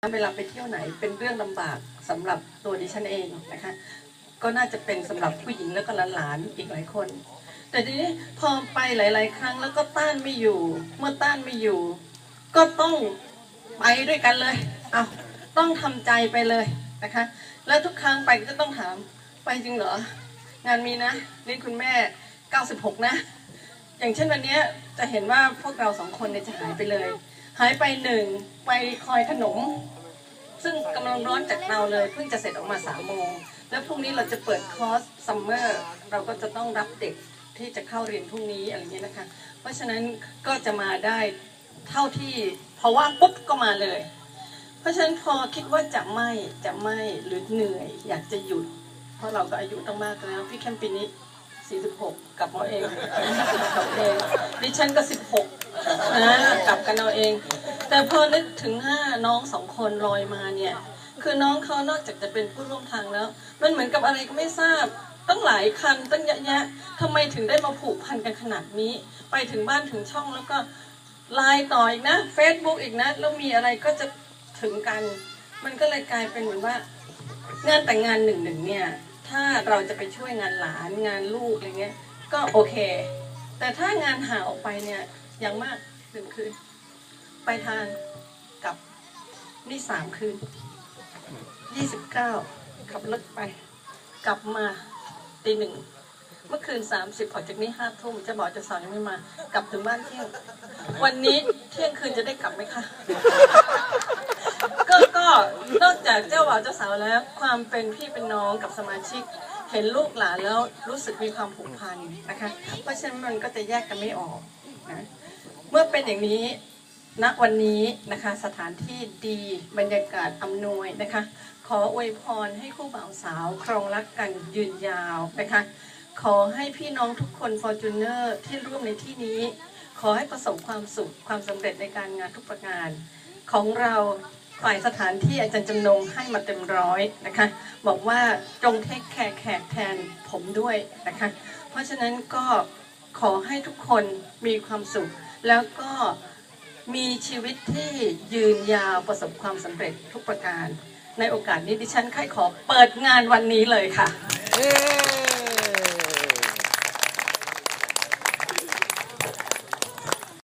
เวลาไปเที่ยวไหนเป็นเรื่องลำบากสำหรับตัวดิฉันเองนะคะ ก็น่าจะเป็นสำหรับผู้หญิงแล้วก็หลานๆอีกหลายคน แต่ทีนี้พอไปหลาย ๆ ครั้งแล้วก็ต้านไม่อยู่ เมื่อต้านไม่อยู่ ก็ต้องไปด้วยกันเลยเอาต้องทำใจไปเลยนะคะ แล้วทุกครั้งไปก็ต้องถามไปจริงเหรอ งานมีนะนี่คุณแม่ 96 นะ อย่างเช่นวันนี้จะเห็นว่าพวกเราสองคนเนี่ยจะหายไปเลย หายไปหนึ่งไปคอยขนม ซึ่งกำลังร้อนจากเราเลยเพิ่งจะเสร็จออกมาสามโมง แล้วพรุ่งนี้เราจะเปิดคอร์สซัมเมอร์เราก็จะต้องรับเด็กที่จะเข้าเรียนพรุ่งนี้อะไรเงี้ยนะคะ เพราะฉะนั้นก็จะมาได้เท่าที่พอว่างปุ๊บก็มาเลย เพราะฉะนั้นพอคิดว่าจะไม่จะไม่หรือเหนื่อยอยากจะหยุด เพราะเราก็อายุต้องมากแล้วพี่แคมปีนี้46 กับมาเองกับเองดิฉันก็ 16 กลับกันเอาเอง แต่พอนึกถึงห้าน้องสองคนลอยมาเนี่ย คือน้องเขานอกจากจะเป็นผู้ร่วมทางแล้ว มันเหมือนกับอะไรก็ไม่ทราบตั้งหลายคันตั้งเยอะแยะทำไมถึงได้มาผูกพันกันขนาดนี้ ไปถึงบ้านถึงช่องแล้วก็ไลน์ต่ออีกนะ Facebook อีกนะแล้วมีอะไรก็จะถึงกัน มันก็เลยกลายเป็นเหมือนว่า งานแต่งงานหนึ่งหนึ่งเนี่ย ถ้าเราจะไปช่วยงานหลานงานลูกอะไรเงี้ย ก็โอเค แต่ถ้างานหาออกไปเนี่ย อย่างมากหนึ่งคืน ไปทานกลับนี่สามคืนยี่สิบเก้าขับรถไป กลับมาตีหนึ่งเมื่อคืนสามสิบออกจากนี้ห้าทุ่มจะบอกจะสอนยังไม่มา กลับถึงบ้านเที่ยง วันนี้เที่ยงคืนจะได้กลับไหมคะก็ก็นอกจากเจ้าบ่าวเจ้าสาวแล้ว ความเป็นพี่เป็นน้องกับสมาชิก เห็นลูกหลานแล้วรู้สึกมีความผูกพันนะคะ เพราะฉะนั้นมันก็จะแยกกันไม่ออกนะเมื่อเป็นอย่างนี้ณวันนี้นะคะสถานที่ดีบรรยากาศอำนวยนะคะ ขออวยพรให้คู่บ่าวสาวครองรักกันยืนยาวนะคะขอให้พี่น้องทุกคนฟอร์จูเนอร์ที่ร่วมในที่นี้ ขอให้ประสบความสุขความสำเร็จในการงานทุกประการ ของเรา ฝ่ายสถานที่อาจารย์จำนงให้มาเต็มร้อยนะคะ บอกว่าจงเทคแคร์แขกแทนผมด้วยนะคะ เพราะฉะนั้นก็ขอให้ทุกคนมีความสุข แล้วก็มีชีวิตที่ยืนยาวประสบความสำเร็จทุกประการ ในโอกาสนี้ดิฉันใครขอเปิดงานวันนี้เลยค่ะ